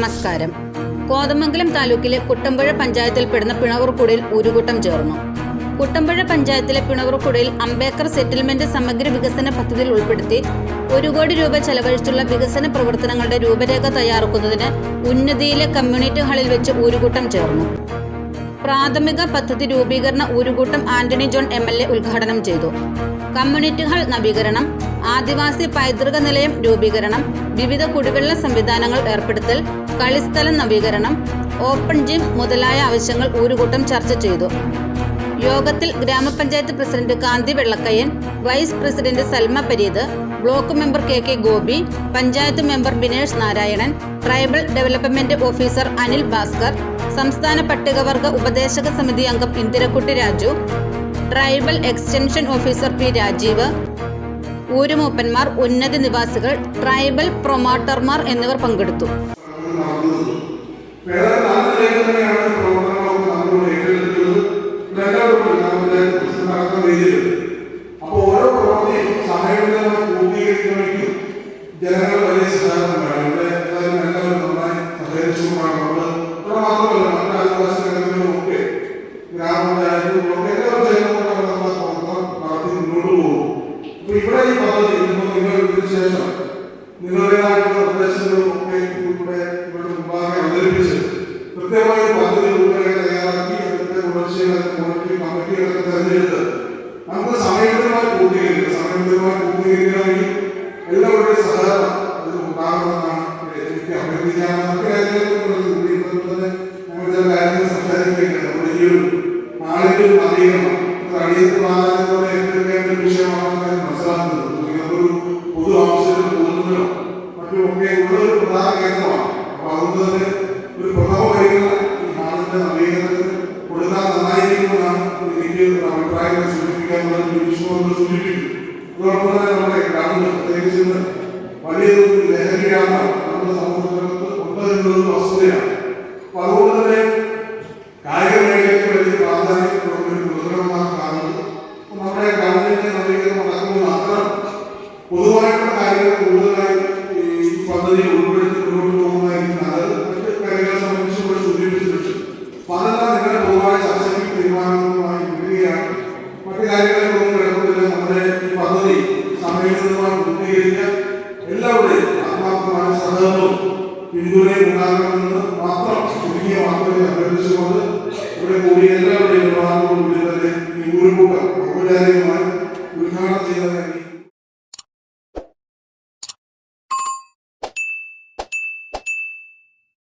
നമസ്കാരം. കോതമംഗലം താലൂക്കിലെ കുട്ടമ്പുഴ പഞ്ചായത്തിൽപ്പെടുന്ന പിണവർക്കുടിയിൽ ഉരുകൂട്ടം ചേർന്നു. കുട്ടമ്പുഴ പഞ്ചായത്തിലെ പിണവർക്കുടിയിൽ അംബേക്കർ സെറ്റിൽമെന്റ് സമഗ്ര വികസന പദ്ധതിയിൽ ഉൾപ്പെടുത്തി ഒരു കോടി രൂപ ചെലവഴിച്ചുള്ള വികസന പ്രവർത്തനങ്ങളുടെ രൂപരേഖ തയ്യാറാക്കുന്നതിന് ഉന്നതിയിലെ കമ്മ്യൂണിറ്റി ഹാളിൽ വെച്ച് ഉരുകൂട്ടം ചേർന്നു. പ്രാഥമിക പദ്ധതി രൂപീകരണ ഊരുകൂട്ടം Antony John M L A ഉദ്ഘാടനം ചെയ്തു. കമ്മ്യൂണിറ്റി ഹാൾ നവീകരണം ആദിവാസി പൈതൃക നിലയം രൂപീകരണം വിവിധ കുടിവെള്ള സംവിധാനങ്ങൾ ഏർപ്പെടുത്തൽ കളിസ്ഥലം നവീകരണം ഓപ്പൺ ജിം മുതലായ ആവശ്യങ്ങൾ ഊരുകൂട്ടം ചർച്ച ചെയ്തു. യോഗത്തിൽ ഗ്രാമപഞ്ചായത്ത് president Kanthi Vellakkayyan vice president Salma Pareed block member K K Gopi panchayat member Binesh Narayanan tribal development officer Anil Bhaskar സംസ്ഥാന പട്ടികവർഗ ഉപദേശക സമിതി അംഗം Indirakkutty Raju tribal extension officer P Rajeev ഊരുമൂപ്പന്മാർ ഉന്നത നിവാസികൾ ട്രൈബൽ പ്രൊമോട്ടർമാർ എന്നിവർ പങ്കെടുത്തു. ജനങ്ങൾ വലിയ സഹകരണം ഇവിടെ എല്ലാവരും എല്ലാവരും നന്നായി സഹകരിച്ചുകൊണ്ടാണ് നമ്മൾ ഇവിടെ മാത്രമല്ല മറ്റ് ആദിവാസി മേഖലകളിലും ഒക്കെ ഗ്രാമപഞ്ചായത്തും ഒക്കെ എല്ലാവരും ചേർന്നുകൊണ്ടാണ് നമ്മൾ പ്രവർത്തനം നടത്തി മുന്നോട്ട് പോകും അപ്പൊ ഇവിടെ ഈ പദ്ധതി ഇപ്പോൾ നിങ്ങൾ ഇതിന് ശേഷം നിങ്ങളുടേതായിട്ടുള്ള നിർദ്ദേശങ്ങളും ഒക്കെ ഇവിടെ ഇവിടെ മുമ്പാകെ അവതരിപ്പിച്ച് കൃത്യമായ പദ്ധതി രൂപരേഖ തയ്യാറാക്കി അതിന്റെ തുടർച്ചയുടെ കമ്മിറ്റി കമ്മിറ്റികളൊക്കെ തെരഞ്ഞെടുത്ത് നമുക്ക് സമയബന്ധമായി പൂർത്തീകരിക്കുക സമയബന്ധമായി പൂർത്തീകരിക്കണമെങ്കിൽ വലിയൊരു ലഹരിയാണ് നമ്മുടെ സമൂഹത്തിനകത്ത് ഒരു കാണുന്നത് നമ്മുടെ ഗവൺമെന്റ് നവീകരണം നടക്കുമ്പോൾ അത്തരം പൊതുവായിട്ടുള്ള കാര്യങ്ങൾ കൂടുതലായി ഈ പദ്ധതിയിൽ ഉൾപ്പെടുത്തി മുന്നോട്ട് പോകുന്നതായിരിക്കും നല്ലത്. മറ്റ് കാര്യങ്ങളെ സംബന്ധിച്ച് ഇവിടെ സൂചിപ്പിച്ചിട്ടുണ്ട്. നിങ്ങളുടെ പൊതുവായ ചർച്ചയ്ക്ക് തീരുമാനങ്ങളുമായി വരികയാണ് മറ്റു നമ്മുടെ ഈ പദ്ധതി സമയബന്ധിതമായി പൂർത്തീകരിക്കാൻ എല്ലാവരുടെയും ആത്മാർത്ഥമായ സഹകരണവും പിന്തുണയും മാത്രം ചുരുങ്ങിയ വാക്കുകളിൽ അഭ്യർത്ഥിച്ചുകൊണ്ട് ഇവിടെ കൂടിയ എല്ലാവരുടെയും നിർവാഹത്തോടുകൂടി തന്നെ ഈ ഉദ്ഘാടനം ചെയ്യുന്നതിന്